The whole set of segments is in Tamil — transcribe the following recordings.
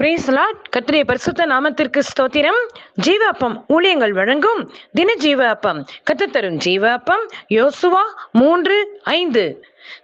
பிரேசலாட் கத்திரிய பரிசுத்த நாமத்திற்கு ஸ்தோத்திரம். ஜீவ அப்பம் ஊழியங்கள் வழங்கும் தின ஜீவ அப்பம் தரும் ஜீவ அப்பம் யோசுவா மூன்று ஐந்து.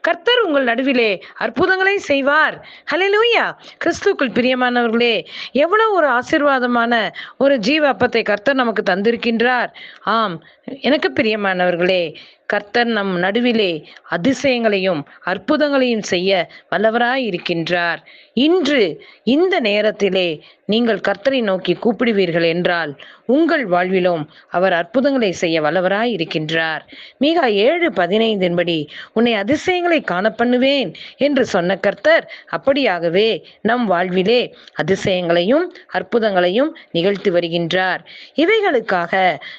கர்த்தர் உங்கள் நடுவிலே அற்புதங்களை செய்வார். ஹalleluya. கிறிஸ்துக்குள் பிரியமானவர்களே எவ்வளவு ஒரு ஆசீர்வாதமான ஒரு ஜீவ அப்பத்தை கர்த்தர் நமக்கு தந்திருக்கின்றார். ஆம் எனக்கு பிரியமானவர்களே கர்த்தர் நம் நடுவிலே அதிசயங்களையும் அற்புதங்களையும் செய்ய வல்லவராய் இருக்கின்றார் இன்று இந்த நேரத்திலே நீங்கள் கர்த்தரை நோக்கி கூப்பிடுவீர்கள் என்றால் உங்கள் வாழ்விலும் அவர் அற்புதங்களை செய்ய வல்லவராய் இருக்கின்றார். மிக ஏழு பதினைந்தின்படி உன்னை அதிசயங்களை காண பண்ணுவேன் என்று சொன்ன கர்த்தர் அப்படியாகவே நம் வாழ்விலே அதிசயங்களையும் அற்புதங்களையும் நிகழ்த்தி வருகின்றார். இவைகளுக்காக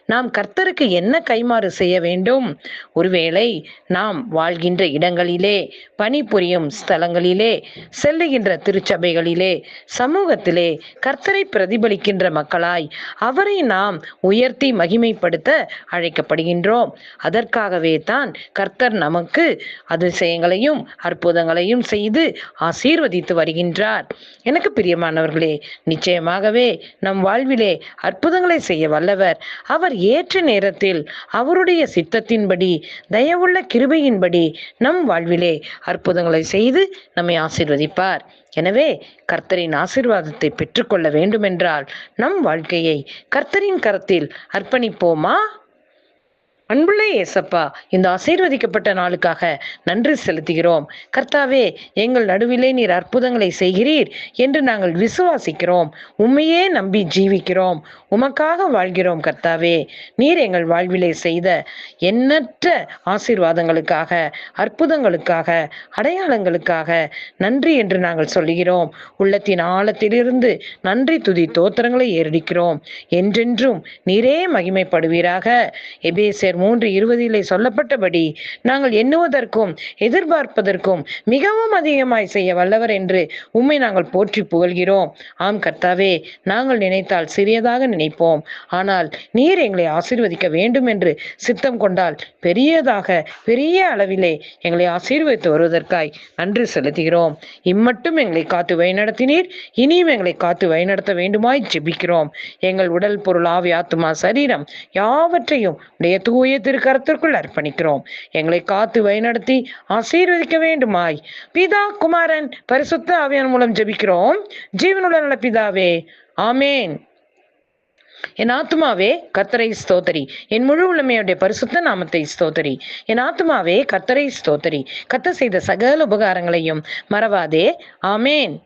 நாம் கர்த்தருக்கு என்ன கைமாறு செய்ய வேண்டும்? ஒருவேளை நாம் வாழ்கின்ற இடங்களிலே பணிபுரியும் ஸ்தலங்களிலே செல்லுகின்ற திருச்சபைகளிலே சமூகத்திலே கர்த்தரை பிரதிபலிக்கின்ற மக்களாய் அவரை நாம் உயர்த்தி மகிமைப்படுத்த அழைக்கப்படுகின்றோம். அதற்காகவே தான் கர்த்தர் நமக்கு அதிசயங்களையும் அற்புதங்களையும் செய்து ஆசீர்வதித்து வருகின்றார். எனக்கு பிரியமானவர்களே நிச்சயமாகவே நம் வாழ்விலே அற்புதங்களை செய்ய வல்லவர். அவர் ஏற்ற நேரத்தில் அவருடைய சித்தத்தின்படி தயவுள்ள கிருபையின்படி நம் வாழ்விலே அற்புதங்களை செய்து நம்மை ஆசீர்வதிப்பார். எனவே கர்த்தரின் ஆசிர்வாதத்தை பெற்றுக்கொள்ள வேண்டுமென்றால் நம் வாழ்க்கையை கர்த்தரின் கரத்தில் அர்ப்பணிப்போமா? அன்புள்ள ஏசப்பா இந்த ஆசீர்வதிக்கப்பட்ட நாளுக்காக நன்றி செலுத்துகிறோம். கர்த்தாவே எங்கள் நடுவிலே நீர் அற்புதங்களை செய்கிறீர் என்று நாங்கள் விசுவாசிக்கிறோம். உண்மையே நம்பி ஜீவிக்கிறோம். உமக்காக வாழ்கிறோம் கர்த்தாவே. நீர் எங்கள் வாழ்விலே செய்த எண்ணற்ற ஆசீர்வாதங்களுக்காக அற்புதங்களுக்காக அடையாளங்களுக்காக நன்றி என்று நாங்கள் சொல்லுகிறோம். உள்ளத்தின் ஆழத்திலிருந்து நன்றி துதி தோத்திரங்களை ஏறடிக்கிறோம். என்றென்றும் நீரே மகிமைப்படுவீராக. எபேசர் மூன்று இருபதிலே சொல்லப்பட்டபடி நாங்கள் எண்ணுவதற்கும் எதிர்பார்ப்பதற்கும் மிகவும் அதிகமாய் செய்ய வல்லவர் என்று உம்மை நாங்கள் போற்றி புகழ்கிறோம். ஆம் கர்த்தாவே நாங்கள் நினைத்தால் சிறியதாக நினைப்போம். ஆனால் நீர் எங்களை ஆசீர்வதிக்க வேண்டும் என்று சித்தம் கொண்டால் பெரியதாக பெரிய அளவிலே எங்களை ஆசீர்வதித்து வருவதற்காய் நன்றி செலுத்துகிறோம். இம்மட்டும் எங்களை காத்து வழிநடத்தினீர். இனியும் எங்களை காத்து வழிநடத்த வேண்டுமாய் ஜெபிக்கிறோம். எங்கள் உடல் பொருள் ஆவி ஆத்துமா சரீரம் யாவற்றையும் உடைய தூய திருக்கரத்திற்குள் அர்ப்பணிக்கிறோம். எங்களை காத்து வழிநடத்தி ஆசீர்வதிக்க வேண்டுமாய். பிதா குமாரன் பரிசுத்த ஆவியான் மூலம் ஜெபிக்கிறோம். ஜீவனுள்ள நல்ல பிதாவே ஆமேன். என் ஆத்துமாவே கர்த்தரை ஸ்தோத்தரி. என் முழு உள்ளமையுடைய பரிசுத்த நாமத்தை ஸ்தோத்தரி. என் ஆத்துமாவே கர்த்தரை ஸ்தோத்தரி. கத்த செய்த சகல உபகாரங்களையும் மறவாதே. ஆமேன்.